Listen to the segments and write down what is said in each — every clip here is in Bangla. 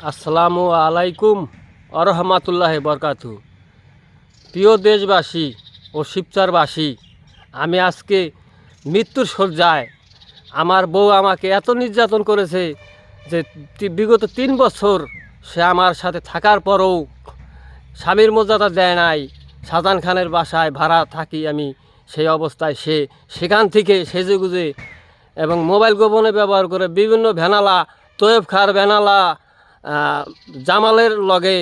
আসসালামু আলাইকুম আরহামাতুল্লাহ বরকাতু প্রিয় দেশবাসী ও শিবচারবাসী, আমি আজকে মৃত্যুর শয্যায় আমার বউ আমাকে এত নির্যাতন করেছে যে বিগত তিন বছর সে আমার সাথে থাকার পরও স্বামীর মর্যাদা দেয় নাই। শাহজাহান খানের বাসায় ভাড়া থাকি আমি, সেই অবস্থায় সে সেখান থেকে সেজে গুজে এবং মোবাইল গোপনে ব্যবহার করে বিভিন্ন ভ্যানালা তোয়েব খার ভ্যানালা জামালের লগে,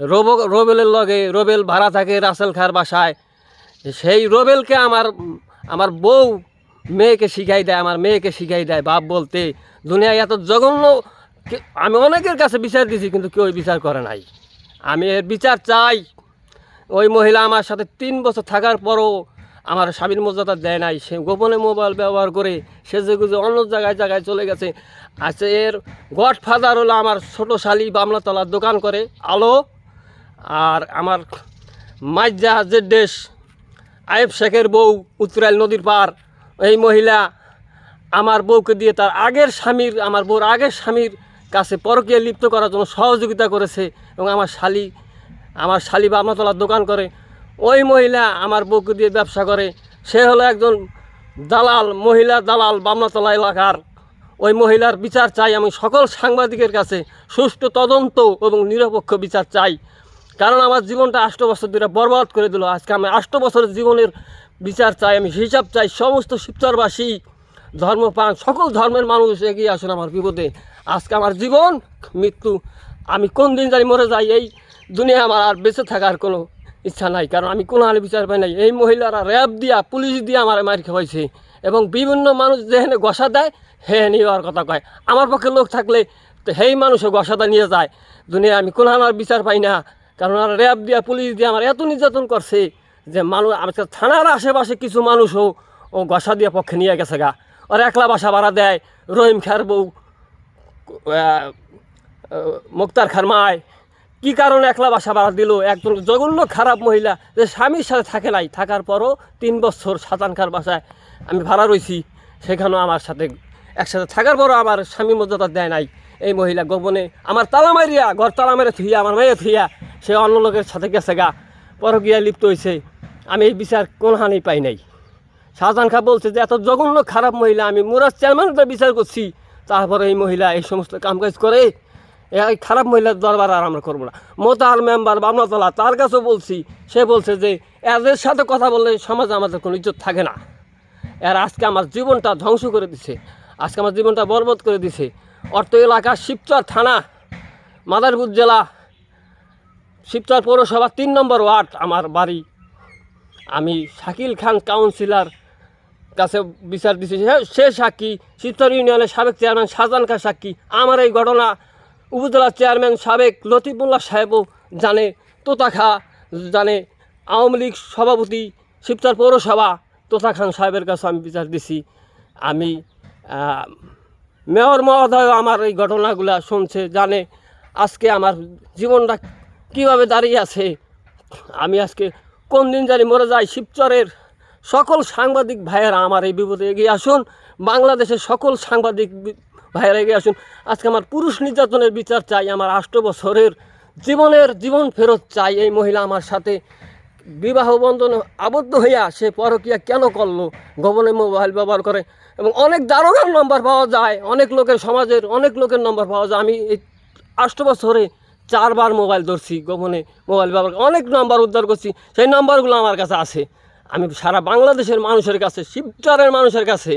রোব, রোবেলের লগে রোবেল ভাড়া থাকে রাসেল খার বাসায়। সেই রোবেলকে আমার আমার বউ মেয়েকে শিখাই দেয়, আমার মেয়েকে শিখাই দেয় বাপ বলতে দুনিয়ায় এত জঘন্য আমি অনেকের কাছে বিচার দিয়েছি কিন্তু কেউ বিচার করে নাই। আমি এর বিচার চাই। ওই মহিলা আমার সাথে তিন বছর থাকার পরও আমার স্বামীর মর্যাদা দেয় নাই, সে গোপনে মোবাইল ব্যবহার করে সে যে গুজে অন্য জায়গায় জায়গায় চলে গেছে। আচ্ছা এর গড ফাদার হলো আমার ছোটো শালি বামলাতলার দোকান করে, আলো। আর আমার মাইজা দেশ আয়েব শেখের বউ উত্তরাইল নদীর পার। এই মহিলা আমার বউকে দিয়ে তার আগের স্বামীর, আমার বউর আগের স্বামীর কাছে পরকীয়া লিপ্ত করার জন্য সহযোগিতা করেছে এবং আমার শালি আমার শালি বামতলার দোকান করে। ওই মহিলা আমার বউকে দিয়ে ব্যবসা করে, সে হলো একজন দালাল, মহিলা দালাল বামনাতলা এলাকার। ওই মহিলার বিচার চাই, আমি সকল সাংবাদিকের কাছে সুষ্ঠু তদন্ত এবং নিরপেক্ষ বিচার চাই। কারণ আমার জীবনটা আষ্ট বছর ধরে বরবাদ করে দিল। আজকে আমি আষ্ট বছরের জীবনের বিচার চাই, আমি হিসাব চাই, সমস্ত শিবচরবাসী ধর্মপান সকল ধর্মের মানুষ এগিয়ে আসুন আমার বিপদে। আজকে আমার জীবন, মৃত্যু, আমি কোন দিন জানি মরে যাই, এই দুনিয়া আমার আর বেঁচে থাকার কোনো ইচ্ছা নাই, কারণ আমি কোনো হালে বিচার পাই নাই। এই মহিলারা র্যাব দিয়া, পুলিশ দিয়ে আমার মার খাওয়াইছে। এবং বিভিন্ন মানুষ যেখানে গসা দেয় হে নেওয়ার কথা কয়। আমার পক্ষে লোক থাকলে তো সেই মানুষও গসাদা নিয়ে যায়। দুনিয়া আমি কোনো আমার বিচার পাই না। কারণ আর র্যাব দিয়া, পুলিশ দিয়ে আমার এত নির্যাতন করছে যে মানুষ আজকে থানার আশেপাশে কিছু মানুষও ও গসা দিয়ে পক্ষে নিয়ে গেছে গা। ওর একলা বাসা ভাড়া দেয়, রহিম খার বউ মুক্তার মুক্তার খারমায় কি কারণে একলা বাসা ভাড়া দিল? একজন জঘন্য খারাপ মহিলা যে স্বামীর সাথে থাকে নাই, থাকার পরও তিন বছর সাতানকার বাসায় আমি ভাড়া রয়েছি সেখানেও আমার সাথে একসাথে থাকার পরও আমার স্বামী মর্যাদা দেয় নাই। এই মহিলা গোপনে আমার তালা মারিয়া, ঘর তালা মেরে থুইয়া, আমার মেয়ে থুইয়া, সে অন্য লোকের সাথে গেছে গা পরকিয়া লিপ্ত হয়েছে আমি এই বিচার কোন হানি পাই নাই। শাহজাহান খা বলছে যে, এত জঘন্য খারাপ মহিলা, আমি মুরাজ চেয়ারম্যানকে বিচার করছি। তারপরে এই মহিলা এই সমস্ত কামকাজ করে এই খারাপ মহিলার দরবার আর আমরা করব না। মোতার মেম্বার বামনাতলা তার কাছেও বলছি, সে বলছে যে, এদের সাথে কথা বললে সমাজে আমাদের কোনো ইজ্জত থাকে না। এর আজকে আমার জীবনটা ধ্বংস করে দিছে। আজকে আমার জীবনটা বরবাদ করে দিছে। অর্থ এলাকা শিবচর থানা, মাদারপুর জেলা, শিবচর পৌরসভা তিন নম্বর ওয়ার্ড আমার বাড়ি। আমি শাকিল খান কাউন্সিলর কাছে বিচার দিছি। সে সাক্ষী, শিবচর ইউনিয়নের সাবেক চেয়ারম্যান শাহজাহান খান সাক্ষী। আমার এই ঘটনা উপজেলা চেয়ারম্যান সাবেক লতিফুল্লাহ সাহেবও জানে তোতা খা জানে। আওয়ামী লীগ সভাপতি, শিবচর পৌরসভা, তোতা খান সাহেবের কাছে আমি বিচার দিছি। আমি মেয়র মহোদয় আমার এই ঘটনাগুলো শুনছে, জানে। আজকে আমার জীবনটা কীভাবে দাঁড়িয়ে আছে? আমি আজকে কোন দিন জানি মরে যাই? শিবচরের সকল সাংবাদিক ভাইয়েরা আমার এই বিপদে এগিয়ে আসুন। বাংলাদেশের সকল সাংবাদিক ভাইয়েরা এগিয়ে আসুন। আজকে আমার পুরুষ নির্যাতনের বিচার চাই, আমার আষ্ট বছরের জীবনের জীবন ফেরত চাই। এই মহিলা আমার সাথে বিবাহ বন্ধনে আবদ্ধ হইয়া সে পরকিয়া কেন করল? গোপনে মোবাইল ব্যবহার করে এবং অনেক দারোগার নম্বর পাওয়া যায়, অনেক লোকের সমাজের অনেক লোকের নম্বর পাওয়া যায়। আমি এই আষ্ট বছরে চারবার মোবাইল ধরছি, গোপনে মোবাইল ব্যবহার অনেক নম্বর উদ্ধার করছি। সেই নম্বরগুলো আমার কাছে আছে। আমি সারা বাংলাদেশের মানুষের কাছে, শিবচরের মানুষের কাছে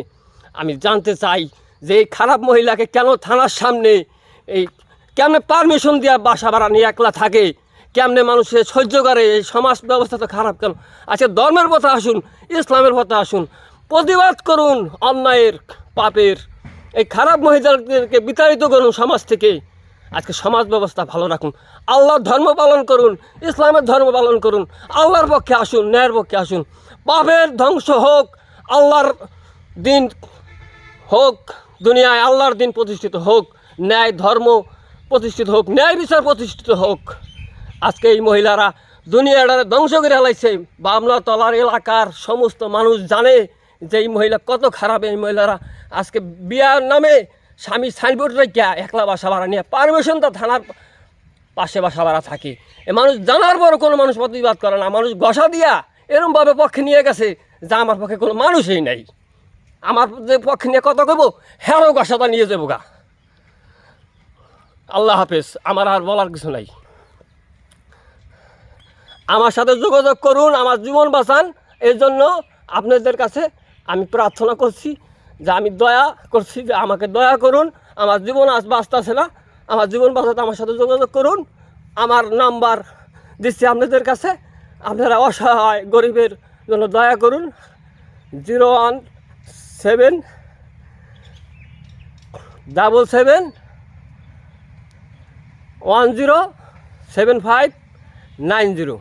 আমি জানতে চাই যে এই খারাপ মহিলাকে কেন থানার সামনে এই কেমনে পারমিশন দেওয়া বাসা ভাড়া নিয়ে একলা থাকে? কেমনে মানুষে সহ্য করে? এই সমাজ ব্যবস্থা তো খারাপ কেন? আচ্ছা ধর্মের পথে আসুন, ইসলামের পথে আসুন, প্রতিবাদ করুন অন্যায়ের, পাপের। এই খারাপ মহিলাদেরকে বিতাড়িত করুন সমাজ থেকে। আজকে সমাজ ব্যবস্থা ভালো রাখুন। আল্লাহর ধর্ম পালন করুন, ইসলামের ধর্ম পালন করুন, আল্লাহর পক্ষে আসুন, ন্যায়ের পক্ষে আসুন। পাপের ধ্বংস হোক, আল্লাহর দিন হোক দুনিয়ায় আল্লাহর দিন প্রতিষ্ঠিত হোক, ন্যায় ধর্ম প্রতিষ্ঠিত হোক, ন্যায় বিচার প্রতিষ্ঠিত হোক, আজকে এই মহিলারা দুনিয়াটারে ধ্বংস করে হেলাইছে বামলা তলার এলাকার সমস্ত মানুষ জানে যে এই মহিলা কত খারাপ। এই মহিলারা আজকে বিয়ার নামে স্বামী সাইনবোর্ড রেখে একলা বাসা ভাড়া নিয়ে পারমিশন তো থানার পাশে বাসা ভাড়া থাকে। এ মানুষ জানার পরও কোনো মানুষ প্রতিবাদ করে না। মানুষ গসা দিয়া এরমভাবে পক্ষে নিয়ে গেছে, যা আমার পক্ষে কোনো মানুষই নাই। আমার যে পক্ষে নিয়ে কথা কইব হ্যারো গসাটা নিয়ে যাব গা। আল্লাহ হাফেজ, আমার আর বলার কিছু নাই। আমার সাথে যোগাযোগ করুন, আমার জীবন বাঁচান। এই জন্য আপনাদের কাছে আমি প্রার্থনা করছি যে আমি দয়া করছি, যে আমাকে দয়া করুন। আমার জীবন আজ বাঁচতেছে না। আমার জীবন বাঁচাতে আমার সাথে যোগাযোগ করুন। আমার নাম্বার দিচ্ছি আপনাদের কাছে। আপনারা অসহায় গরিবের জন্য দয়া করুন। Zero one seven double seven one zero seven five nine zero